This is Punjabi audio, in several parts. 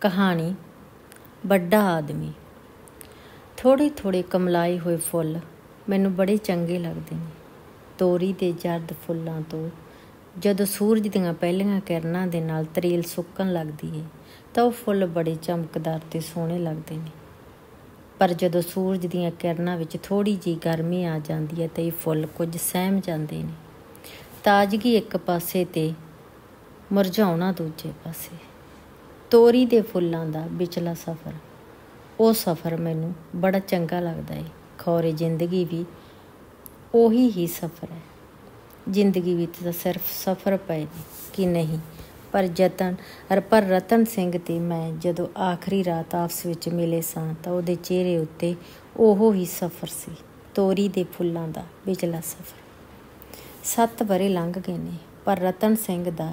ਕਹਾਣੀ, ਵੱਡਾ ਆਦਮੀ। ਥੋੜੇ ਥੋੜੇ ਕਮਲਾਏ ਹੋਏ ਫੁੱਲ ਮੈਨੂੰ ਬੜੇ ਚੰਗੇ ਲੱਗਦੇ ਨੇ। ਤੋਰੀ ਦੇ ਜਰਦ ਫੁੱਲਾਂ ਤੋਂ ਜਦੋਂ ਸੂਰਜ ਦੀਆਂ ਪਹਿਲੀਆਂ ਕਿਰਨਾਂ ਦੇ ਨਾਲ ਤਰੇਲ ਸੁੱਕਣ ਲੱਗਦੀ ਏ, ਤਾਂ ਉਹ ਫੁੱਲ ਬੜੇ ਚਮਕਦਾਰ ਤੇ ਸੋਹਣੇ ਲੱਗਦੇ ਨੇ। ਪਰ ਜਦੋਂ ਸੂਰਜ ਦੀਆਂ ਕਿਰਨਾਂ ਵਿੱਚ ਥੋੜੀ ਜੀ ਗਰਮੀ ਆ ਜਾਂਦੀ ਹੈ ਤਾਂ ਇਹ ਫੁੱਲ ਕੁਝ ਸਹਿਮ ਜਾਂਦੇ ਨੇ। ਤਾਜ਼ਗੀ ਇੱਕ ਪਾਸੇ ਤੇ ਮੁਰਝਾਉਣਾ ਦੂਜੇ ਪਾਸੇ। ਤੋਰੀ ਦੇ ਫੁੱਲਾਂ ਦਾ ਵਿਚਲਾ ਸਫ਼ਰ। ਉਹ ਸਫ਼ਰ ਮੈਨੂੰ ਬੜਾ ਚੰਗਾ ਲੱਗਦਾ ਏ। ਖੌਰੇ ਜ਼ਿੰਦਗੀ ਵੀ ਉਹੀ ਹੀ ਸਫ਼ਰ ਹੈ। ਜ਼ਿੰਦਗੀ ਵਿੱਚ ਤਾਂ ਸਿਰਫ ਸਫ਼ਰ ਪਏ ਨੇ ਕਿ ਨਹੀਂ, ਪਰ ਜਤਨ ਪਰ ਰਤਨ ਸਿੰਘ ਤੇ ਮੈਂ ਜਦੋਂ ਆਖਰੀ ਰਾਤ ਆਪਸ ਵਿੱਚ ਮਿਲੇ ਸਾਂ ਤਾਂ ਉਹਦੇ ਚਿਹਰੇ ਉੱਤੇ ਉਹੋ ਹੀ ਸਫ਼ਰ ਸੀ, ਤੋਰੀ ਦੇ ਫੁੱਲਾਂ ਦਾ ਵਿਚਲਾ ਸਫ਼ਰ। ਸੱਤ ਬਰੇ ਲੰਘ ਗਏ ਨੇ, ਪਰ ਰਤਨ ਸਿੰਘ ਦਾ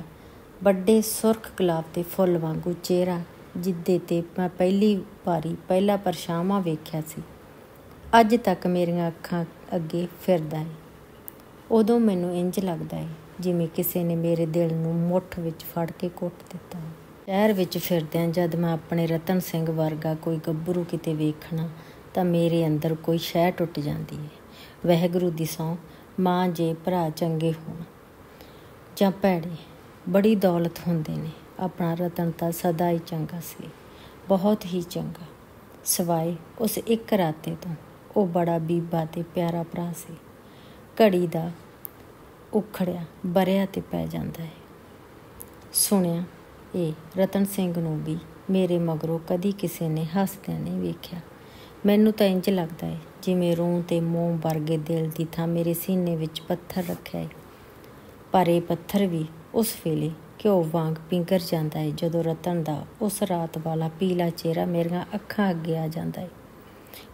ਵੱਡੇ ਸੁਰਖ ਗੁਲਾਬ ਦੇ ਫੁੱਲ ਵਾਂਗੂ ਚਿਹਰਾ ਜਿੱਦੇ ਤੇ ਮੈਂ ਪਹਿਲੀ ਵਾਰੀ ਪਹਿਲਾ ਪਰਛਾਵਾਂ ਵੇਖਿਆ ਸੀ। ਅੱਜ ਤੱਕ ਮੇਰੀਆਂ ਅੱਖਾਂ ਅੱਗੇ ਫਿਰਦਾ ਹੈ ਉਦੋਂ ਮੈਨੂੰ ਇੰਜ ਲੱਗਦਾ ਹੈ ਜਿਵੇਂ ਕਿਸੇ ਨੇ ਮੇਰੇ ਦਿਲ ਨੂੰ ਮੁੱਠ ਵਿੱਚ ਫੜ ਕੇ ਕੁੱਟ ਦਿੱਤਾ ਸ਼ਹਿਰ ਵਿੱਚ ਫਿਰਦਿਆਂ ਜਦ ਮੈਂ ਆਪਣੇ ਰਤਨ ਸਿੰਘ ਵਰਗਾ ਕੋਈ ਗੱਭਰੂ ਕਿਤੇ ਵੇਖਣਾ, ਤਾਂ ਮੇਰੇ ਅੰਦਰ ਕੋਈ ਸ਼ਹਿ ਟੁੱਟ ਜਾਂਦੀ ਹੈ ਵਹਿਗੁਰੂ ਦੀ ਸੌ, ਮਾਂ ਜੇ ਭਰਾ ਚੰਗੇ ਹੋਣ ਜਾਂ ਭੈੜੇ ਬੜੀ ਦੌਲਤ ਹੁੰਦੇ ਨੇ। ਆਪਣਾ ਰਤਨ ਤਾਂ ਸਦਾ ਹੀ ਚੰਗਾ ਸੀ। ਬਹੁਤ ਹੀ ਚੰਗਾ। ਸਵਾਏ ਉਸ ਇੱਕ ਰਾਤੇ ਤੋਂ ਉਹ ਬੜਾ ਬੀਬਾ ਤੇ ਪਿਆਰਾ ਭਰਾ ਸੀ। ਘੜੀ ਦਾ ਉਖੜਿਆ, ਬਰਿਆ ਤੇ ਪੈ ਜਾਂਦਾ ਹੈ। ਸੁਣਿਆ ਇਹ ਰਤਨ ਸਿੰਘ ਨੂੰ ਵੀ ਮੇਰੇ ਮਗਰੋਂ ਕਦੀ ਕਿਸੇ ਨੇ ਹੱਸਦਿਆਂ ਨਹੀਂ ਵੇਖਿਆ। ਮੈਨੂੰ ਤਾਂ ਇੰਜ ਲੱਗਦਾ ਹੈ ਜਿਵੇਂ ਰੂਹ ਤੇ ਮੋਹ ਵਰਗੇ ਦਿਲ ਦੀ ਥਾਂ ਮੇਰੇ ਸੀਨੇ ਵਿੱਚ ਪੱਥਰ ਰੱਖਿਆ ਹੈ ਪਰ ਇਹ ਪੱਥਰ ਵੀ ਉਸ ਵੇਲੇ ਘਿਓ ਵਾਂਗ ਪਿੰਗਰ ਜਾਂਦਾ ਹੈ ਜਦੋਂ ਰਤਨ ਦਾ ਉਸ ਰਾਤ ਵਾਲਾ ਪੀਲਾ ਚਿਹਰਾ ਮੇਰੀਆਂ ਅੱਖਾਂ ਅੱਗੇ ਆ ਜਾਂਦਾ ਹੈ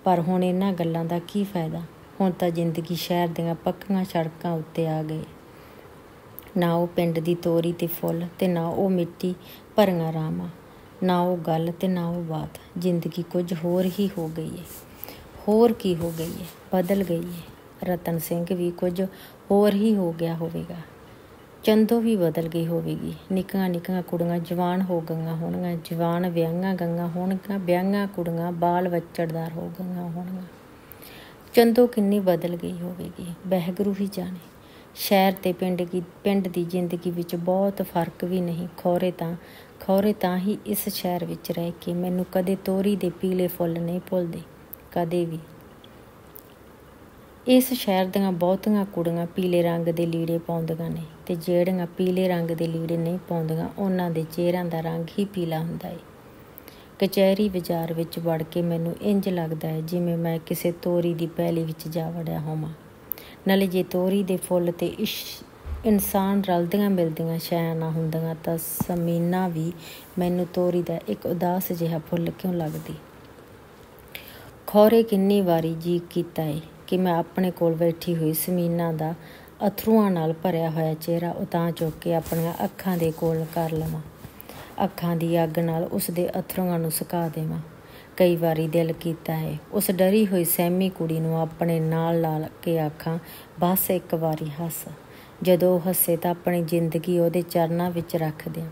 ਪਰ ਹੁਣ ਇਹਨਾਂ ਗੱਲਾਂ ਦਾ ਕੀ ਫਾਇਦਾ? ਹੁਣ ਤਾਂ ਜ਼ਿੰਦਗੀ ਸ਼ਹਿਰ ਦੀਆਂ ਪੱਕੀਆਂ ਸੜਕਾਂ ਉੱਤੇ ਆ ਗਈ ਨਾ ਉਹ ਪਿੰਡ ਦੀ ਤੋਰੀ ਤੇ ਫੁੱਲ ਤੇ ਨਾ ਉਹ ਮਿੱਟੀ ਭਰੀਆਂ ਰਾਮਾਂ ਨਾ ਉਹ ਗੱਲ ਤੇ ਨਾ ਉਹ ਬਾਤ। ਜ਼ਿੰਦਗੀ ਕੁਝ ਹੋਰ ਹੀ ਹੋ ਗਈ ਹੈ ਹੋਰ ਕੀ ਹੋ ਗਈ ਹੈ ਬਦਲ ਗਈ ਹੈ ਰਤਨ ਸਿੰਘ ਵੀ ਕੁਝ ਹੋਰ ਹੀ ਹੋ ਗਿਆ ਹੋਵੇਗਾ। ਚੰਦੋ ਵੀ ਬਦਲ ਗਈ ਹੋਵੇਗੀ। ਨਿੱਕੀਆਂ ਨਿੱਕੀਆਂ ਕੁੜੀਆਂ ਜਵਾਨ ਹੋ ਗਈਆਂ ਹੋਣਗੀਆਂ, ਜਵਾਨ ਵਿਆਹਾਂ ਗਈਆਂ ਹੋਣਗੀਆਂ ਵਿਆਹਾਂ ਕੁੜੀਆਂ ਬਾਲ ਵੱਚੜਦਾਰ ਹੋ ਗਈਆਂ ਹੋਣਗੀਆਂ। ਚੰਦੋ ਕਿੰਨੀ ਬਦਲ ਗਈ ਹੋਵੇਗੀ ਬਹਿਗਰੂ ਹੀ ਜਾਣੇ। ਸ਼ਹਿਰ ਤੇ ਪਿੰਡ ਦੀ ਪਿੰਡ ਦੀ ਜ਼ਿੰਦਗੀ ਵਿੱਚ ਬਹੁਤ ਫ਼ਰਕ ਵੀ ਨਹੀਂ, ਖੋਰੇ ਤਾਂ ਖੋਰੇ ਤਾਂ ਹੀ ਇਸ ਸ਼ਹਿਰ ਵਿੱਚ ਰਹਿ ਕੇ ਮੈਨੂੰ ਕਦੇ ਤੋਰੀ ਦੇ ਪੀਲੇ ਫੁੱਲ ਨਹੀਂ ਭੁੱਲਦੇ, ਕਦੇ ਵੀ। ਇਸ ਸ਼ਹਿਰ ਦੀਆਂ ਬਹੁਤੀਆਂ ਕੁੜੀਆਂ ਪੀਲੇ ਰੰਗ ਦੇ ਲੀੜੇ ਪਾਉਂਦੀਆਂ ਨੇ ਤੇ ਜਿਹੜੀਆਂ ਪੀਲੇ ਰੰਗ ਦੇ ਲੀੜੇ ਨਹੀਂ ਪਾਉਂਦੀਆਂ, ਉਹਨਾਂ ਦੇ ਚਿਹਰਿਆਂ ਦਾ ਰੰਗ ਹੀ ਪੀਲਾ ਹੁੰਦਾ ਏ। ਕਚਹਿਰੀ ਬਾਜ਼ਾਰ ਵਿੱਚ ਵੜ ਕੇ ਮੈਨੂੰ ਇੰਜ ਲੱਗਦਾ ਹੈ ਜਿਵੇਂ ਮੈਂ ਕਿਸੇ ਤੋਰੀ ਦੀ ਪੈਲੀ ਵਿੱਚ ਜਾ ਵੜਿਆ ਹੋਵਾਂ। ਨਾਲੇ ਜੇ ਤੋਰੀ ਦੇ ਫੁੱਲ ਤੇ ਇਨਸਾਨ ਰਲਦੀਆਂ ਮਿਲਦੀਆਂ ਸ਼ੈ ਨਾ ਹੁੰਦੀਆਂ ਤਾਂ ਸਮੀਨਾ ਵੀ ਮੈਨੂੰ ਤੋਰੀ ਦਾ ਇੱਕ ਉਦਾਸ ਜਿਹਾ ਫੁੱਲ ਕਿਉਂ ਲੱਗਦੀ? ਖੌਰੇ ਕਿੰਨੀ ਵਾਰੀ ਜੀ ਕੀਤਾ ਏ। ਕਿ ਮੈਂ ਆਪਣੇ ਕੋਲ ਬੈਠੀ ਹੋਈ ਸਮੀਨਾ ਦਾ ਅਥਰੂਆਂ ਨਾਲ ਭਰਿਆ ਹੋਇਆ ਚਿਹਰਾ ਉਤਾਂ ਚੁੱਕ ਕੇ ਆਪਣੀਆਂ ਅੱਖਾਂ ਦੇ ਕੋਲ ਕਰ ਲਵਾਂ। ਅੱਖਾਂ ਦੀ ਅੱਗ ਨਾਲ ਉਸ ਦੇ ਅਥਰੂਆਂ ਨੂੰ ਸੁਕਾ ਦੇਵਾਂ। ਕਈ ਵਾਰੀ ਦਿਲ ਕੀਤਾ ਹੈ ਉਸ ਡਰੀ ਹੋਈ ਸਹਿਮੀ ਕੁੜੀ ਨੂੰ ਆਪਣੇ ਨਾਲ ਲਾ ਕੇ ਆਖਾਂ, ਬਸ ਇੱਕ ਵਾਰੀ ਹੱਸ। ਜਦੋਂ ਉਹ ਹੱਸੇ ਤਾਂ ਆਪਣੀ ਜ਼ਿੰਦਗੀ ਉਹਦੇ ਚਰਨਾਂ ਵਿੱਚ ਰੱਖ ਦਿਆਂ।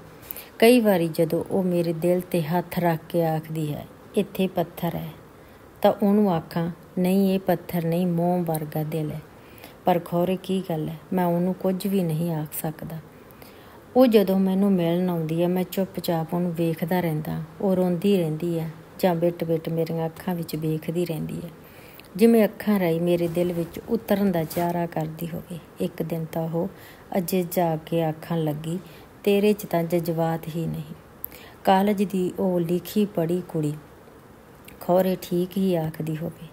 ਕਈ ਵਾਰੀ ਜਦੋਂ ਉਹ ਮੇਰੇ ਦਿਲ ਤੇ ਹੱਥ ਰੱਖ ਕੇ ਆਖਦੀ ਹੈ, ਇੱਥੇ ਪੱਥਰ ਹੈ। ਤਾਂ ਉਹਨੂੰ ਆਖਾਂ ਨਹੀਂ, ਇਹ ਪੱਥਰ ਨਹੀਂ ਮੋਮ ਵਰਗਾ ਦਿਲ ਹੈ। ਪਰ ਖੋਰੇ ਕੀ ਗੱਲ ਹੈ? ਮੈਂ ਉਹਨੂੰ ਕੁਝ ਵੀ ਨਹੀਂ ਆਖ ਸਕਦਾ। ਉਹ ਜਦੋਂ ਮੈਨੂੰ ਮਿਲਣ ਆਉਂਦੀ ਹੈ, ਮੈਂ ਚੁੱਪਚਾਪ ਉਹਨੂੰ ਵੇਖਦਾ ਰਹਿੰਦਾ ਉਹ ਰੋਂਦੀ ਰਹਿੰਦੀ ਹੈ ਜਾਂ ਬਿਟ ਬਿਟ ਮੇਰੀਆਂ ਅੱਖਾਂ ਵਿੱਚ ਵੇਖਦੀ ਰਹਿੰਦੀ ਹੈ। ਜਿਵੇਂ ਅੱਖਾਂ ਰਾਈ ਮੇਰੇ ਦਿਲ ਵਿੱਚ ਉਤਰਨ ਦਾ ਚਾਰਾ ਕਰਦੀ ਹੋਵੇ। ਇੱਕ ਦਿਨ ਤਾਂ ਉਹ ਅਜੇ ਜਾ ਕੇ ਆਖਾਂ ਲੱਗੀ, ਤੇਰੇ 'ਚ ਤਾਂ ਜਜ਼ਬਾਤ ਹੀ ਨਹੀਂ। ਕਾਲਜ ਦੀ ਉਹ ਲਿਖੀ ਪੜੀ ਕੁੜੀ ਖੋਰੇ ਠੀਕ ਹੀ ਆਖਦੀ ਹੋਵੇ।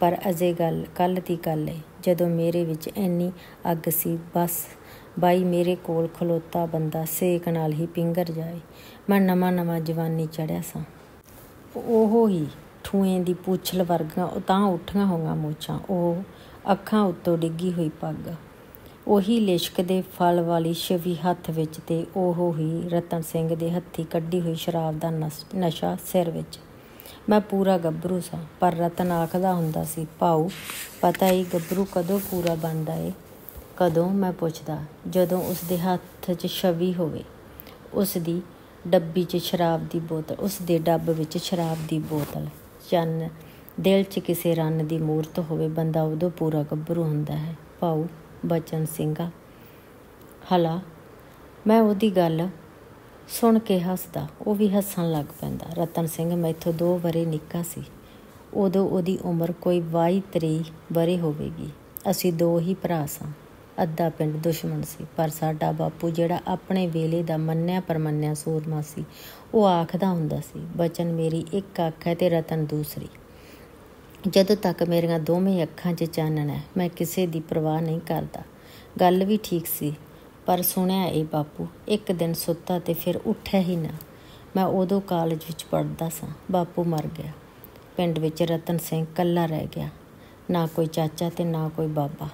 ਪਰ ਅਜੇ ਗੱਲ ਕੱਲ ਦੀ ਗੱਲ ਏ। ਜਦੋਂ ਮੇਰੇ ਵਿੱਚ ਇੰਨੀ ਅੱਗ ਸੀ, ਬਸ ਬਾਈ ਮੇਰੇ ਕੋਲ ਖਲੋਤਾ ਬੰਦਾ ਸੇਕ ਨਾਲ ਹੀ ਪਿੰਗਰ ਜਾਏ। ਮੈਂ ਨਵਾਂ ਨਵਾਂ ਜਵਾਨੀ ਚੜਿਆ ਸਾਂ। ਉਹ ਹੀ ਠੂਏ ਦੀ ਪੁੱਛਲ ਵਰਗਾਂ ਤਾਂ ਉੱਠੀਆਂ ਹੋਈਆਂ ਮੋਚਾਂ ਉਹ ਅੱਖਾਂ ਉੱਤੋਂ ਡਿੱਗੀ ਹੋਈ ਪੱਗ। ਉਹੀ ਲਿਸ਼ਕ ਦੇ ਫਲ ਵਾਲੀ ਛਵੀ ਹੱਥ ਵਿੱਚ ਤੇ ਉਹ ਹੀ ਰਤਨ ਸਿੰਘ ਦੇ ਹੱਥੀ ਕੱਢੀ ਹੋਈ ਸ਼ਰਾਬ ਦਾ ਨਸ਼ਾ ਸਿਰ ਵਿੱਚ। ਮੈਂ ਪੂਰਾ ਗੱਭਰੂ ਸਾਂ। ਪਰ ਰਤਨ ਆਖਦਾ ਹੁੰਦਾ ਸੀ ਭਾਉ ਪਤਾ ਹੀ ਗੱਭਰੂ ਕਦੋਂ ਪੂਰਾ ਬਣਦਾ ਏ? ਕਦੋਂ? ਮੈਂ ਪੁੱਛਦਾ, ਜਦੋਂ ਉਸ ਦੇ ਹੱਥ 'ਚ ਛਵੀ ਹੋਵੇ ਉਸ ਦੀ ਡੱਬੀ 'ਚ ਸ਼ਰਾਬ ਦੀ ਬੋਤਲ ਉਸ ਦੇ ਡੱਬ ਵਿੱਚ ਸ਼ਰਾਬ ਦੀ ਬੋਤਲ। ਚੰਨ, ਦਿਲ 'ਚ ਕਿਸੇ ਰੰਨ ਦੀ ਮੂਰਤ ਹੋਵੇ, ਬੰਦਾ ਉਦੋਂ ਪੂਰਾ ਗੱਭਰੂ ਹੁੰਦਾ ਹੈ। ਭਾਉ ਬਚਨ ਸਿੰਘਾ, ਹਲਾ, ਮੈਂ ਉਹਦੀ ਗੱਲ ਸੁਣ ਕੇ ਹੱਸਦਾ, ਉਹ ਵੀ ਹੱਸਣ ਲੱਗ ਪੈਂਦਾ। ਰਤਨ ਸਿੰਘ ਮੈਥੋਂ ਦੋ ਵਰੇ ਨਿੱਕਾ ਸੀ। ਉਦੋਂ ਉਹਦੀ ਉਮਰ ਕੋਈ 22 23 ਵਰੇ ਹੋਵੇਗੀ। ਅਸੀਂ ਦੋ ਹੀ ਭਰਾ ਸਾਂ। ਅੱਧਾ ਪਿੰਡ ਦੁਸ਼ਮਣ ਸੀ, ਪਰ ਸਾਡਾ ਬਾਪੂ ਜਿਹੜਾ ਆਪਣੇ ਵੇਲੇ ਦਾ ਮੰਨਿਆ ਪਰਮੰਨਿਆ ਸੂਰਮਾ ਸੀ, ਉਹ ਆਖਦਾ ਹੁੰਦਾ ਸੀ, ਬਚਨ ਮੇਰੀ ਇੱਕ ਅੱਖ ਹੈ ਤੇ ਰਤਨ ਦੂਸਰੀ। ਜਦੋਂ ਤੱਕ ਮੇਰੀਆਂ ਦੋਵੇਂ ਅੱਖਾਂ 'ਚ ਚਾਨਣ ਹੈ, ਮੈਂ ਕਿਸੇ ਦੀ ਪਰਵਾਹ ਨਹੀਂ ਕਰਦਾ ਗੱਲ ਵੀ ਠੀਕ ਸੀ ਪਰ ਸੁਣਿਆ ਏ ਬਾਪੂ, ਇੱਕ ਦਿਨ ਸੁੱਤਾ ਤੇ ਫਿਰ ਉੱਠਿਆ ਹੀ ਨਾ। ਮੈਂ ਉਦੋਂ ਕਾਲਜ ਵਿੱਚ ਪੜ੍ਹਦਾ ਸਾਂ। ਬਾਪੂ ਮਰ ਗਿਆ। ਪਿੰਡ ਵਿੱਚ ਰਤਨ ਸਿੰਘ ਕੱਲਾ ਰਹਿ ਗਿਆ। ਨਾ ਕੋਈ ਚਾਚਾ ਤੇ ਨਾ ਕੋਈ ਬਾਬਾ।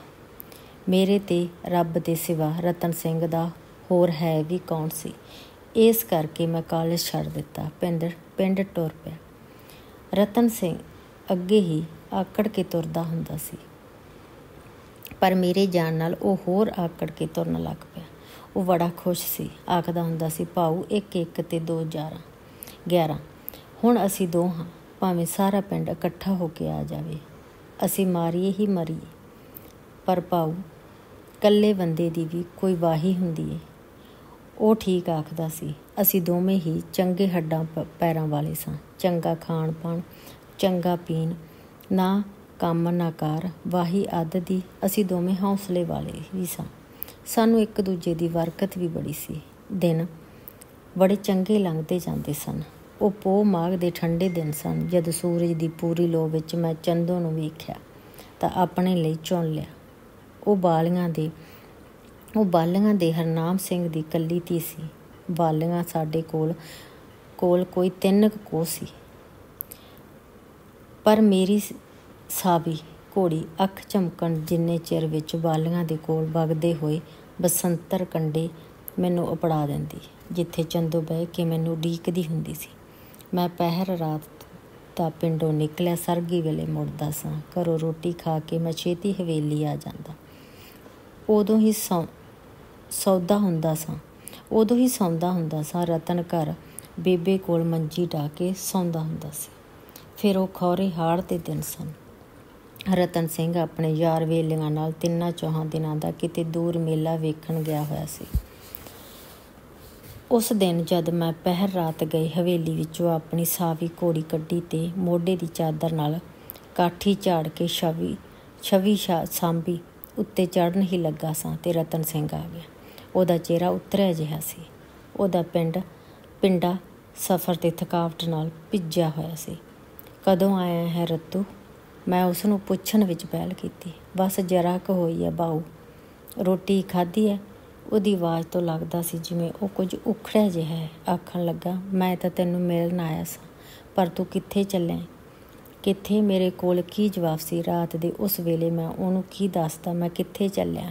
ਮੇਰੇ ਤੇ ਰੱਬ ਦੇ ਸਿਵਾ ਰਤਨ ਸਿੰਘ ਦਾ ਹੋਰ ਹੈ ਵੀ ਕੌਣ ਸੀ? ਇਸ ਕਰਕੇ ਮੈਂ ਕਾਲਜ ਛੱਡ ਦਿੱਤਾ। ਪਿੰਡ ਪਿੰਡ ਟੁਰ ਪਿਆ। ਰਤਨ ਸਿੰਘ ਅੱਗੇ ਹੀ ਆਕੜ ਕੇ ਤੁਰਦਾ ਹੁੰਦਾ ਸੀ। ਪਰ ਮੇਰੇ ਜਾਣ ਨਾਲ ਉਹ ਹੋਰ ਆਕੜ ਕੇ ਤੁਰਨ ਲੱਗ ਪਿਆ। ਉਹ ਬੜਾ ਖੁਸ਼ ਸੀ। ਆਖਦਾ ਹੁੰਦਾ ਸੀ, ਭਾਊ, ਇੱਕ ਇੱਕ ਤੇ ਦੋ 11 11 ਹੁਣ ਅਸੀਂ ਦੋ ਹਾਂ ਭਾਵੇਂ ਸਾਰਾ ਪਿੰਡ ਇਕੱਠਾ ਹੋ ਕੇ ਆ ਜਾਵੇ। ਅਸੀਂ ਮਾਰੀਏ ਹੀ ਮਰੀਏ। ਪਰ ਭਾਊ ਕੱਲੇ ਬੰਦੇ ਦੀ ਵੀ ਕੋਈ ਵਾਹੀ ਹੁੰਦੀ ਏ। ਉਹ ਠੀਕ ਆਖਦਾ ਸੀ, ਅਸੀਂ ਦੋਵੇਂ ਹੀ ਚੰਗੇ ਹੱਡਾਂ ਪੈਰਾਂ ਵਾਲੇ ਸਾਂ। ਚੰਗਾ ਖਾਣ ਪਾਣ ਚੰਗਾ ਪੀਣ। ਨਾ ਕੰਮ ਨਾ ਕਾਰ, ਵਾਹੀ ਆਦਤ ਦੀ, ਅਸੀਂ ਦੋਵੇਂ ਹੌਸਲੇ ਵਾਲੇ ਵੀ ਸਾਂ। ਸਾਨੂੰ ਇੱਕ ਦੂਜੇ ਦੀ ਵਰਕਤ ਵੀ ਬੜੀ ਸੀ। ਦਿਨ ਬੜੇ ਚੰਗੇ ਲੰਘਦੇ ਜਾਂਦੇ ਸਨ। ਉਹ ਪੋ ਮਾਗ ਦੇ ਠੰਡੇ ਦਿਨ ਸਨ, ਜਦ ਸੂਰਜ ਦੀ ਪੂਰੀ ਲੋ ਵਿੱਚ ਮੈਂ ਚੰਦੋ ਨੂੰ ਵੇਖਿਆ, ਤਾਂ ਆਪਣੇ ਲਈ ਚੁਣ ਲਿਆ। ਉਹ ਬਾਲੀਆਂ ਦੇ, ਉਹ ਬਾਲੀਆਂ ਦੇ ਹਰਨਾਮ ਸਿੰਘ ਦੀ ਕੱਲੀ ਧੀ ਸੀ। ਬਾਲੀਆਂ ਸਾਡੇ ਕੋਲ ਕੋਲ ਕੋਈ ਤਿੰਨ ਕੋ ਸੀ। ਪਰ ਮੇਰੀ ਸਾਵੀ ਘੋੜੀ ਅੱਖ ਚਮਕਣ ਜਿੰਨੇ ਚਿਰ ਵਿੱਚ ਬਾਲੀਆਂ ਦੇ ਕੋਲ ਵਗਦੇ ਹੋਏ ਬਸੰਤਰ ਕੰਡੇ ਮੈਨੂੰ ਉਪੜਾ ਦਿੰਦੀ, ਜਿੱਥੇ ਚੰਦੋ ਬਹਿ ਕੇ ਮੈਨੂੰ ਡੀਕਦੀ ਹੁੰਦੀ ਸੀ। ਮੈਂ ਪਹਿਰ ਰਾਤ ਦਾ ਪਿੰਡੋਂ ਨਿਕਲਿਆ, ਸਰਗੀ ਵੇਲੇ ਮੁੜਦਾ ਸਾਂ। ਘਰੋਂ ਰੋਟੀ ਖਾ ਕੇ ਮੈਂ ਛੇਤੀ ਹਵੇਲੀ ਆ ਜਾਂਦਾ। ਉਦੋਂ ਹੀ ਸੌਦਾ ਹੁੰਦਾ ਸਾਂ। ਉਦੋਂ ਹੀ ਸੌਂਦਾ ਹੁੰਦਾ ਸਾਂ। ਰਤਨ ਘਰ ਬੇਬੇ ਕੋਲ ਮੰਜੀ ਢਾ ਕੇ ਸੌਂਦਾ ਹੁੰਦਾ ਸੀ। ਫਿਰ ਉਹ ਖੌਰੇ ਹਾੜ ਦੇ ਦਿਨ ਸਨ। ਰਤਨ ਸਿੰਘ ਆਪਣੇ ਯਾਰ ਵੇਲੀਆਂ ਨਾਲ ਤਿੰਨਾਂ ਚੌਹਾਂ ਦਿਨਾਂ ਦਾ ਕਿਤੇ ਦੂਰ ਮੇਲਾ ਵੇਖਣ ਗਿਆ ਹੋਇਆ ਸੀ। ਉਸ ਦਿਨ ਜਦ ਮੈਂ ਪਹਿਰ ਰਾਤ ਗਈ, ਹਵੇਲੀ ਵਿੱਚੋਂ ਆਪਣੀ ਸਾਵੀ ਘੋੜੀ ਕੱਢੀ ਤੇ ਮੋਢੇ ਦੀ ਚਾਦਰ ਨਾਲ ਕਾਠੀ ਝਾੜ ਕੇ ਛਵੀ ਛਵੀ ਸਾਂਭੀ, ਉੱਤੇ ਚੜਨ ਹੀ ਲੱਗਾ ਸਾਂ ਤੇ ਰਤਨ ਸਿੰਘ ਆ ਗਿਆ। ਉਹਦਾ ਚਿਹਰਾ ਉਤਰਿਆ ਜਿਹਾ ਸੀ। ਉਹਦਾ ਪਿੰਡ, ਪਿੰਡਾ ਸਫ਼ਰ ਤੇ ਥਕਾਵਟ ਨਾਲ ਭਿੱਜਿਆ ਹੋਇਆ ਸੀ। ਕਦੋਂ ਆਇਆ ਹੈ ਰਤੂ? ਮੈਂ ਉਸ ਨੂੰ ਪੁੱਛਣ ਵਿੱਚ ਪਹਿਲ ਕੀਤੀ। ਬਸ ਜਰਾ ਕੁ ਹੋਈ ਹੈ ਬਾਉ ਰੋਟੀ ਖਾਧੀ ਹੈ ਉਹਦੀ ਆਵਾਜ਼ ਤੋਂ ਲੱਗਦਾ ਸੀ ਜਿਵੇਂ ਉਹ ਕੁਝ ਉਖੜਿਆ ਜਿਹਾ ਹੈ ਆਖਣ ਲੱਗਾ, ਮੈਂ ਤਾਂ ਤੈਨੂੰ ਮਿਲਣ ਆਇਆ ਸਾਂ, ਪਰ ਤੂੰ ਕਿੱਥੇ ਚੱਲੇ ਕਿੱਥੇ ਮੇਰੇ ਕੋਲ ਕੀ ਜਵਾਬ ਸੀ? ਰਾਤ ਦੇ ਉਸ ਵੇਲੇ ਮੈਂ ਉਹਨੂੰ ਕੀ ਦੱਸਦਾ, ਮੈਂ ਕਿੱਥੇ ਚੱਲਿਆ?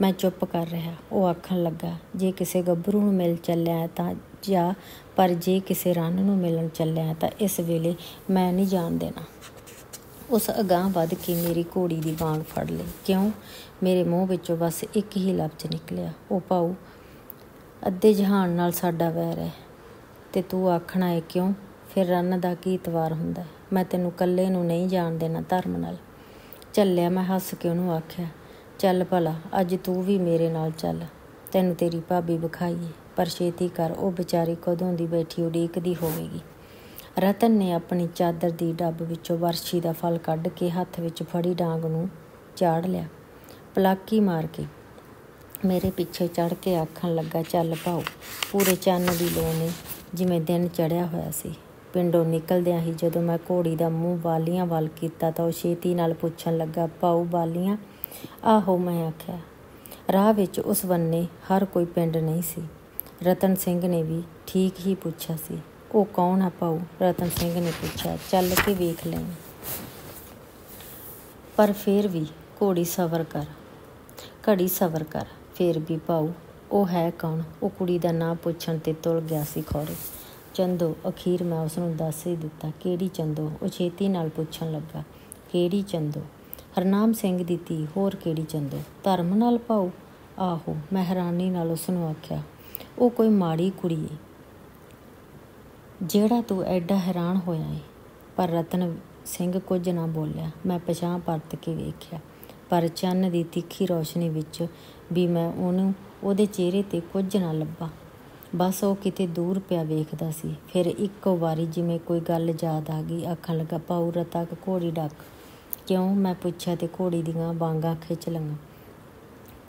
ਮੈਂ ਚੁੱਪ ਕਰ ਰਿਹਾ। ਉਹ ਆਖਣ ਲੱਗਾ, ਜੇ ਕਿਸੇ ਗੱਭਰੂ ਨੂੰ ਮਿਲ ਚੱਲਿਆ ਤਾਂ ਜਾਂ, ਪਰ ਜੇ ਕਿਸੇ ਰਨ ਨੂੰ ਮਿਲਣ ਚੱਲਿਆ ਤਾਂ ਇਸ ਵੇਲੇ ਮੈਂ ਨਹੀਂ ਜਾਣ ਦੇਣਾ। ਉਸ ਅਗਾਹ ਵੱਧ ਕੇ ਮੇਰੀ ਘੋੜੀ ਦੀ ਬਾਂਗ ਫੜ ਲਈ। ਕਿਉਂ? ਮੇਰੇ ਮੂੰਹ ਵਿੱਚੋਂ ਬਸ ਇੱਕ ਹੀ ਲਫ਼ਜ਼ ਨਿਕਲਿਆ। ਉਹ ਪਾਉ ਅੱਧੇ ਜਹਾਨ ਨਾਲ ਸਾਡਾ ਵੈਰ ਹੈ। ਤੇ ਤੂੰ ਆਖਣਾ ਹੈ ਕਿਉਂ? ਫਿਰ ਰੰਨ ਦਾ ਕੀ ਇਤਵਾਰ ਹੁੰਦਾ ਮੈਂ ਤੈਨੂੰ ਇਕੱਲੇ ਨੂੰ ਨਹੀਂ ਜਾਣ ਦੇਣਾ ਧਰਮ ਨਾਲ। ਚੱਲਿਆ ਮੈਂ ਹੱਸ ਕੇ ਉਹਨੂੰ ਆਖਿਆ, ਚੱਲ ਭਲਾ, ਅੱਜ ਤੂੰ ਵੀ ਮੇਰੇ ਨਾਲ ਚੱਲ। ਤੈਨੂੰ ਤੇਰੀ ਭਾਬੀ ਵਿਖਾਈਏ, ਪਰ ਛੇਤੀ ਕਰ, ਉਹ ਵਿਚਾਰੀ ਕਦੋਂ ਦੀ ਬੈਠੀ ਉਡੀਕਦੀ ਹੋਵੇਗੀ। ਰਤਨ ਨੇ ਆਪਣੀ ਚਾਦਰ ਦੀ ਡੱਬ ਵਿੱਚੋਂ ਵਰਸ਼ੀ ਦਾ ਫਲ ਕੱਢ ਕੇ ਹੱਥ ਵਿੱਚ ਫੜੀ ਡਾਂਗ ਨੂੰ ਝਾੜ ਲਿਆ। ਪਲਾਕੀ ਮਾਰ ਕੇ, ਮੇਰੇ ਪਿੱਛੇ ਚੜ ਕੇ ਆਖਣ ਲੱਗਾ, ਚੱਲ ਪਾਓ ਪੂਰੇ ਚੰਨ ਦੀ ਲੋ ਨੇ ਜਿਵੇਂ ਦਿਨ ਚੜਿਆ ਹੋਇਆ ਸੀ। ਪਿੰਡੋਂ ਨਿਕਲਦਿਆਂ ਹੀ ਜਦੋਂ ਮੈਂ ਘੋੜੀ ਦਾ ਮੂੰਹ ਬਾਲੀਆਂ ਵੱਲ ਕੀਤਾ ਤਾਂ ਉਹ ਛੇਤੀ ਨਾਲ ਪੁੱਛਣ ਲੱਗਾ ਪਾਉ ਬਾਲੀਆਂ ਆਹੋ, ਮੈਂ ਆਖਿਆ। ਰਾਹ ਵਿੱਚ ਉਸ ਬੰਨੇ ਹਰ ਕੋਈ ਪਿੰਡ ਨਹੀਂ ਸੀ। ਰਤਨ ਸਿੰਘ ਨੇ ਵੀ ਠੀਕ ਹੀ ਪੁੱਛਿਆ ਸੀ। ਉਹ ਕੌਣ ਆ ਪਾਉ ਰਤਨ ਸਿੰਘ ਨੇ ਪੁੱਛਿਆ। ਚੱਲ ਕੇ ਵੇਖ ਲੈ ਪਰ ਫੇਰ ਵੀ ਘੋੜੀ ਸਬਰ ਕਰ, ਘੜੀ ਸਬਰ ਕਰ, ਫੇਰ ਵੀ ਪਾਉ ਉਹ ਹੈ ਕੌਣ? ਉਹ ਕੁੜੀ ਦਾ ਨਾਂ ਪੁੱਛਣ ਤੇ ਤੁਲ ਗਿਆ ਸੀ ਖੋਰੇ। ਚੰਦੋ, ਅਖੀਰ ਮੈਂ ਉਸ ਨੂੰ ਦੱਸ ਹੀ ਦਿੱਤਾ, ਕਿਹੜੀ ਚੰਦੋ? ਉਹ ਛੇਤੀ ਨਾਲ ਪੁੱਛਣ ਲੱਗਾ। ਕਿਹੜੀ ਚੰਦੋ? ਹਰਨਾਮ ਸਿੰਘ ਦੀ ਧੀ, ਹੋਰ ਕਿਹੜੀ ਚੰਦੋ? ਧਰਮ ਨਾਲ ਪਾਉ ਆਹੋ, ਮੈਂ ਹੈਰਾਨੀ ਨਾਲ ਉਸ ਨੂੰ ਆਖਿਆ। ਉਹ ਕੋਈ ਮਾੜੀ ਕੁੜੀ ਏ। ਜਿਹੜਾ ਤੂੰ ਐਡਾ ਹੈਰਾਨ ਹੋਇਆ ਏ, ਪਰ ਰਤਨ ਸਿੰਘ ਕੁਝ ਨਾ ਬੋਲਿਆ। ਮੈਂ ਪਛਾਣ ਪਰਤ ਕੇ ਵੇਖਿਆ, ਪਰ ਚੰਨ ਦੀ ਤਿੱਖੀ ਰੋਸ਼ਨੀ ਵਿੱਚ ਵੀ ਮੈਂ ਉਹਨੂੰ ਉਹਦੇ ਚਿਹਰੇ ਤੇ ਕੁਝ ਨਾ ਲੱਭਾ। ਬਸ ਉਹ ਕਿਤੇ ਦੂਰ ਪਿਆ ਵੇਖਦਾ ਸੀ। ਫਿਰ ਇੱਕੋ ਵਾਰੀ ਜਿਵੇਂ ਕੋਈ ਗੱਲ ਯਾਦ ਆ ਗਈ, ਆਖਣ ਲੱਗਾ ਪਾਉ ਰਤਾ ਘੋੜੀ ਡੱਕ। ਕਿਉਂ? ਮੈਂ ਪੁੱਛਿਆ ਤੇ ਘੋੜੀ ਦੀਆਂ ਬਾਂਗਾਂ ਖਿੱਚ ਲੰਗਾ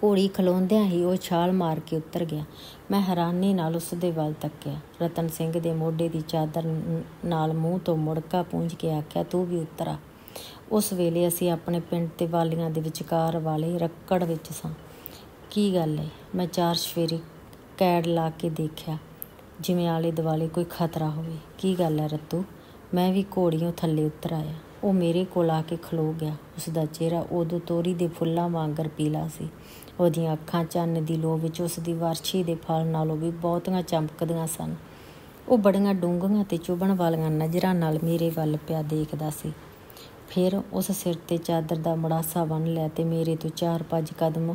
ਘੋੜੀ ਖਲੋਂਦਿਆਂ ਹੀ ਉਹ ਛਾਲ ਮਾਰ ਕੇ ਉੱਤਰ ਗਿਆ। ਮੈਂ ਹੈਰਾਨੀ ਨਾਲ ਉਸ ਦੇ ਵੱਲ ਤੱਕਿਆ। ਰਤਨ ਸਿੰਘ ਦੇ ਮੋਢੇ ਦੀ ਚਾਦਰ ਨਾਲ ਮੂੰਹ ਤੋਂ ਮੁੜਕਾ ਪੂੰਝ ਕੇ ਆਖਿਆ, ਤੂੰ ਵੀ ਉਤਰਾ ਉਸ ਵੇਲੇ ਅਸੀਂ ਆਪਣੇ ਪਿੰਡ ਤੇ ਵਾਲੀਆਂ ਦੇ ਵਿਚਕਾਰ ਵਾਲੇ ਰੱਕੜ ਵਿੱਚ ਸਾਂ। ਕੀ ਗੱਲ ਹੈ ਮੈਂ ਚਾਰ ਸ਼ਵੇਰੀ ਕੈੜ ਲਾ ਕੇ ਦੇਖਿਆ। ਜਿਵੇਂ ਆਲੇ ਦੁਆਲੇ ਕੋਈ ਖਤਰਾ ਹੋਵੇ। ਕੀ ਗੱਲ ਹੈ ਰੱਤੂ? ਮੈਂ ਵੀ ਘੋੜੀਆਂ ਥੱਲੇ ਉਤਰ ਆਇਆ। ਉਹ ਮੇਰੇ ਕੋਲ ਆ ਕੇ ਖਲੋ ਗਿਆ। ਉਸ ਦਾ ਚਿਹਰਾ ਉਦੋਂ ਤੋਰੀ ਦੇ ਫੁੱਲਾਂ ਵਾਂਗਰ ਪੀਲਾ ਸੀ। ਉਹਦੀਆਂ ਅੱਖਾਂ ਚੰਨ ਦੀ ਲੋ ਵਿੱਚ ਉਸ ਦੀ ਵਰਛੀ ਦੇ ਫਲ ਨਾਲੋਂ ਵੀ ਬਹੁਤੀਆਂ ਚਮਕਦੀਆਂ ਸਨ। ਉਹ ਬੜੀਆਂ ਡੂੰਘੀਆਂ ਤੇ ਚੁਭਣ ਵਾਲੀਆਂ ਨਜ਼ਰਾਂ ਨਾਲ ਮੇਰੇ ਵੱਲ ਪਿਆ ਦੇਖਦਾ ਸੀ। ਫਿਰ ਉਸ ਸਿਰ ਤੇ ਚਾਦਰ ਦਾ ਮੜਾਸਾ ਬੰਨ ਲਿਆ ਤੇ ਮੇਰੇ ਤੋਂ ਚਾਰ ਪੰਜ ਕਦਮ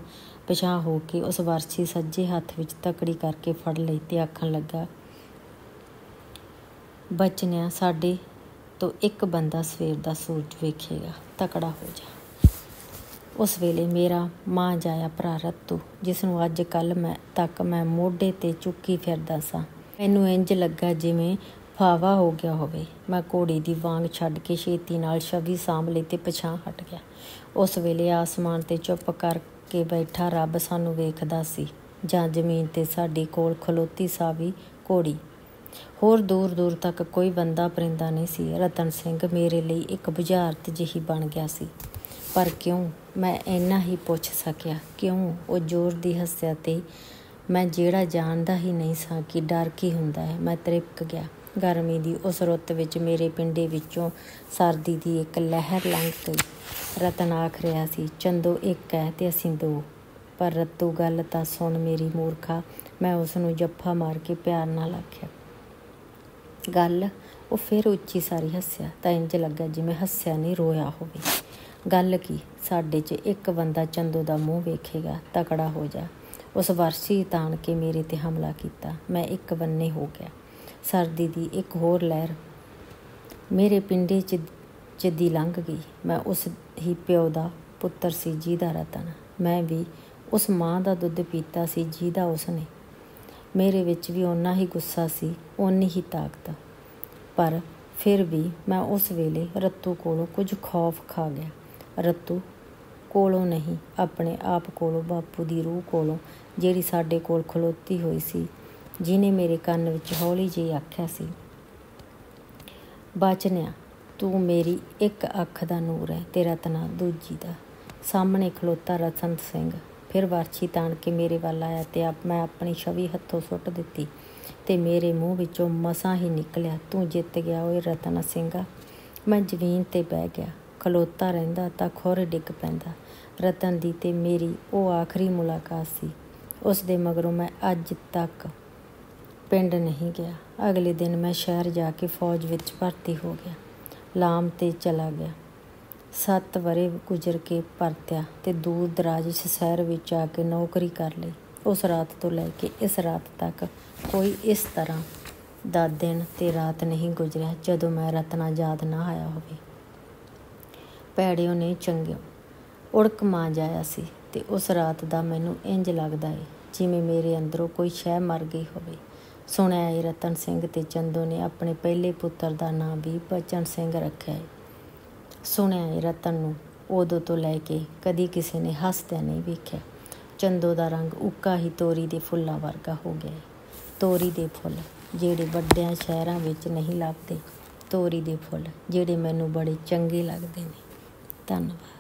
ਪਿਛਾਂ ਹੋ ਕੇ ਉਸ ਵਰਛੀ ਸੱਜੇ ਹੱਥ ਵਿੱਚ ਤਕੜੀ ਕਰਕੇ ਫੜ ਲਈ ਤੇ ਆਖਣ ਲੱਗਾ, ਬਚਨਿਆ, ਸਾਡੇ ਤੋਂ ਇੱਕ ਬੰਦਾ ਸਵੇਰ ਦਾ ਸੂਰਜ ਵੇਖੇਗਾ, ਤਕੜਾ ਹੋ ਜਾ। ਉਸ ਵੇਲੇ ਮੇਰਾ ਮਾਂ ਜਾਇਆ ਭਰਾ ਰੱਤੂ ਜਿਸ ਨੂੰ ਅੱਜ ਕੱਲ ਮੈਂ, ਤੱਕ ਮੈਂ ਮੋਢੇ ਤੇ ਚੁੱਕੀ ਫਿਰਦਾ ਸਾਂ। ਮੈਨੂੰ ਇੰਜ ਲੱਗਾ ਜਿਵੇਂ ਫਾਵਾ ਹੋ ਗਿਆ ਹੋਵੇ। ਮੈਂ ਘੋੜੀ ਦੀ ਵਾਂਗ ਛੱਡ ਕੇ ਛੇਤੀ ਨਾਲ ਛਵੀ ਸਾਂਭ ਲਈ ਤੇ ਪਛਾਂ ਹਟ ਗਿਆ। ਉਸ ਵੇਲੇ ਆਸਮਾਨ ਤੇ ਚੁੱਪ ਕਰਕੇ ਬੈਠਾ ਰੱਬ ਸਾਨੂੰ ਵੇਖਦਾ ਸੀ, ਜਾਂ ਜ਼ਮੀਨ ਤੇ ਸਾਡੀ ਕੋਲ ਖਲੋਤੀ ਸਾਵੀ ਘੋੜੀ। ਹੋਰ ਦੂਰ ਦੂਰ ਤੱਕ ਕੋਈ ਬੰਦਾ ਪਰਿੰਦਾ ਨਹੀਂ ਸੀ। ਰਤਨ ਸਿੰਘ ਮੇਰੇ ਲਈ ਇੱਕ ਬੁਝਾਰਤ ਜਿਹੀ ਬਣ ਗਿਆ ਸੀ। ਪਰ ਕਿਉਂ? ਮੈਂ ਇੰਨਾ ਹੀ ਪੁੱਛ ਸਕਿਆ। ਕਿਉਂ? ਉਹ ਜ਼ੋਰ ਦੀ ਹੱਸਿਆ ਤੇ ਮੈਂ ਜਿਹੜਾ ਜਾਣਦਾ ਹੀ ਨਹੀਂ ਸਾਂ ਕਿ ਡਰ ਕੀ ਹੁੰਦਾ ਹੈ, ਮੈਂ ਤ੍ਰਿਪਕ ਗਿਆ। ਗਰਮੀ ਦੀ ਉਸ ਰੁੱਤ ਵਿੱਚ ਮੇਰੇ ਪਿੰਡੇ ਵਿੱਚੋਂ ਸਰਦੀ ਦੀ ਇੱਕ ਲਹਿਰ ਲੰਘ ਗਈ। ਰਤਨ ਆਖ ਰਿਹਾ ਸੀ, ਚੰਦੋ ਇੱਕ ਹੈ ਤੇ ਅਸੀਂ ਦੋ। ਪਰ ਰਤੂ ਗੱਲ ਤਾਂ ਸੁਣ ਮੇਰੀ ਮੂਰਖਾ, ਮੈਂ ਉਸ ਨੂੰ ਜੱਫਾ ਮਾਰ ਕੇ ਪਿਆਰ ਨਾਲ ਆਖਿਆ। ਗੱਲ, ਉਹ ਫਿਰ ਉੱਚੀ ਸਾਰੀ ਹੱਸਿਆ, ਤਾਂ ਇੰਜ ਲੱਗਾ ਜਿਵੇਂ ਹੱਸਿਆ ਨਹੀਂ ਰੋਇਆ ਹੋਵੇ। ਗੱਲ ਕੀ, ਸਾਡੇ 'ਚ ਇੱਕ ਬੰਦਾ ਚੰਦੋ ਦਾ ਮੂੰਹ ਵੇਖੇਗਾ, ਤਕੜਾ ਹੋ ਜਾ। ਉਸ ਵਰਸੀ ਤਾਣ ਕੇ ਮੇਰੇ ਤੇ ਹਮਲਾ ਕੀਤਾ, ਮੈਂ ਇੱਕ ਬੰਨੇ ਹੋ ਗਿਆ। ਸਰਦੀ ਦੀ ਇੱਕ ਹੋਰ ਲਹਿਰ ਮੇਰੇ ਪਿੰਡੇ 'ਚ ਜੱਦੀ ਲੰਘ ਗਈ। ਮੈਂ ਉਸ ਹੀ ਪਿਓ ਦਾ ਪੁੱਤਰ ਸੀ ਜਿਹਦਾ ਰਤਨ। ਮੈਂ ਵੀ ਉਸ ਮਾਂ ਦਾ ਦੁੱਧ ਪੀਤਾ ਸੀ ਜਿਹਦਾ ਉਸਨੇ ਮੇਰੇ ਵਿੱਚ ਵੀ ਓਨਾ ਹੀ ਗੁੱਸਾ ਸੀ, ਓਨੀ ਹੀ ਤਾਕਤ। ਪਰ ਫਿਰ ਵੀ ਮੈਂ ਉਸ ਵੇਲੇ ਰੱਤੂ ਕੋਲੋਂ ਕੁਝ ਖੌਫ ਖਾ ਗਿਆ। ਰੱਤੂ ਕੋਲੋਂ ਨਹੀਂ, ਆਪਣੇ ਆਪ ਕੋਲੋਂ, ਬਾਪੂ ਦੀ ਰੂਹ ਕੋਲੋਂ, ਜਿਹੜੀ ਸਾਡੇ ਕੋਲ ਖਲੋਤੀ ਹੋਈ ਸੀ ਜਿਨੇ ਮੇਰੇ ਕੰਨ ਵਿੱਚ ਹੌਲੀ ਜਿਹੀ ਆਖਿਆ ਸੀ, ਬਚਨਿਆ, ਤੂੰ ਮੇਰੀ ਇੱਕ ਅੱਖ ਦਾ ਨੂਰ ਹੈ ਤੇਰਾ ਤਨਾ ਦੂਜੀ ਦਾ। ਸਾਹਮਣੇ ਖਲੋਤਾ ਰਤਨ ਸਿੰਘ। ਫਿਰ ਵਰਛੀ ਤਾਣ ਕੇ ਮੇਰੇ ਵੱਲ ਆਇਆ ਤੇ ਆਪ ਮੈਂ ਆਪਣੀ ਛਵੀ ਹੱਥੋਂ ਸੁੱਟ ਦਿੱਤੀ ਤੇ ਮੇਰੇ ਮੂੰਹ ਵਿੱਚੋਂ ਮਸਾਂ ਹੀ ਨਿਕਲਿਆ। ਤੂੰ ਜਿੱਤ ਗਿਆ ਓਏ ਰਤਨ ਸਿੰਘਾ। ਮੈਂ ਜ਼ਮੀਨ ਤੇ ਬਹਿ ਗਿਆ। ਖਲੋਤਾ ਰਹਿੰਦਾ ਤਾਂ ਖੋਰੇ ਡਿੱਗ ਪੈਂਦਾ। ਰਤਨ ਦੀ ਤੇ ਮੇਰੀ ਉਹ ਆਖਰੀ ਮੁਲਾਕਾਤ ਸੀ। ਉਸ ਦੇ ਮਗਰੋਂ ਮੈਂ ਅੱਜ ਤੱਕ ਪਿੰਡ ਨਹੀਂ ਗਿਆ। ਅਗਲੇ ਦਿਨ ਮੈਂ ਸ਼ਹਿਰ ਜਾ ਕੇ ਫੌਜ ਵਿੱਚ ਭਰਤੀ ਹੋ ਗਿਆ। ਲਾਮ ਤੇ ਚਲਾ ਗਿਆ। ਸੱਤ ਵਰੇ ਗੁਜ਼ਰ ਕੇ ਪਰਤਿਆ ਤੇ ਦੂਰ ਦਰਾਜ ਸ਼ਹਿਰ ਵਿੱਚ ਆ ਕੇ ਨੌਕਰੀ ਕਰ ਲਈ। ਉਸ ਰਾਤ ਤੋਂ ਲੈ ਕੇ ਇਸ ਰਾਤ ਤੱਕ ਕੋਈ ਇਸ ਤਰ੍ਹਾਂ ਦਾ ਦਿਨ ਤੇ ਰਾਤ ਨਹੀਂ ਗੁਜ਼ਰਿਆ ਜਦੋਂ ਮੈਂ ਰਤਨਾ ਯਾਦ ਨਾ ਆਇਆ ਹੋਵੇ। ਪੈੜਿਓ ਨੇ ਚੰਗਿਓ, ਉੜਕ ਮਾਂ ਜਾਇਆ ਸੀ ਤੇ ਉਸ ਰਾਤ ਦਾ ਮੈਨੂੰ ਇੰਜ ਲੱਗਦਾ ਏ ਜਿਵੇਂ ਮੇਰੇ ਅੰਦਰੋਂ ਕੋਈ ਸ਼ੈ ਮਰ ਗਈ ਹੋਵੇ। ਸੁਣਿਆ ਏ ਰਤਨ ਸਿੰਘ ਤੇ ਚੰਦੋ ਨੇ ਆਪਣੇ ਪਹਿਲੇ ਪੁੱਤਰ ਦਾ ਨਾਂ ਵੀ ਬਚਨ ਸਿੰਘ ਰੱਖਿਆ ਏ। ਸੁਣਿਆ ਏ ਰਤਨ ਨੂੰ। ਉਦੋਂ ਤੋਂ ਲੈ ਕੇ ਕਦੀ ਕਿਸੇ ਨੇ ਹੱਸਦਿਆਂ ਨਹੀਂ ਵੇਖਿਆ। ਚੰਦੋ ਦਾ ਰੰਗ ਉੱਕਾ ਹੀ ਤੋਰੀ ਦੇ ਫੁੱਲਾਂ ਵਰਗਾ ਹੋ ਗਿਆ ਤੋਰੀ ਦੇ ਫੁੱਲ ਜਿਹੜੇ ਵੱਡਿਆਂ ਸ਼ਹਿਰਾਂ ਵਿੱਚ ਨਹੀਂ ਲੱਭਦੇ। ਤੋਰੀ ਦੇ ਫੁੱਲ ਜਿਹੜੇ ਮੈਨੂੰ ਬੜੇ ਚੰਗੇ ਲੱਗਦੇ ਨੇ। ਧੰਨਵਾਦ।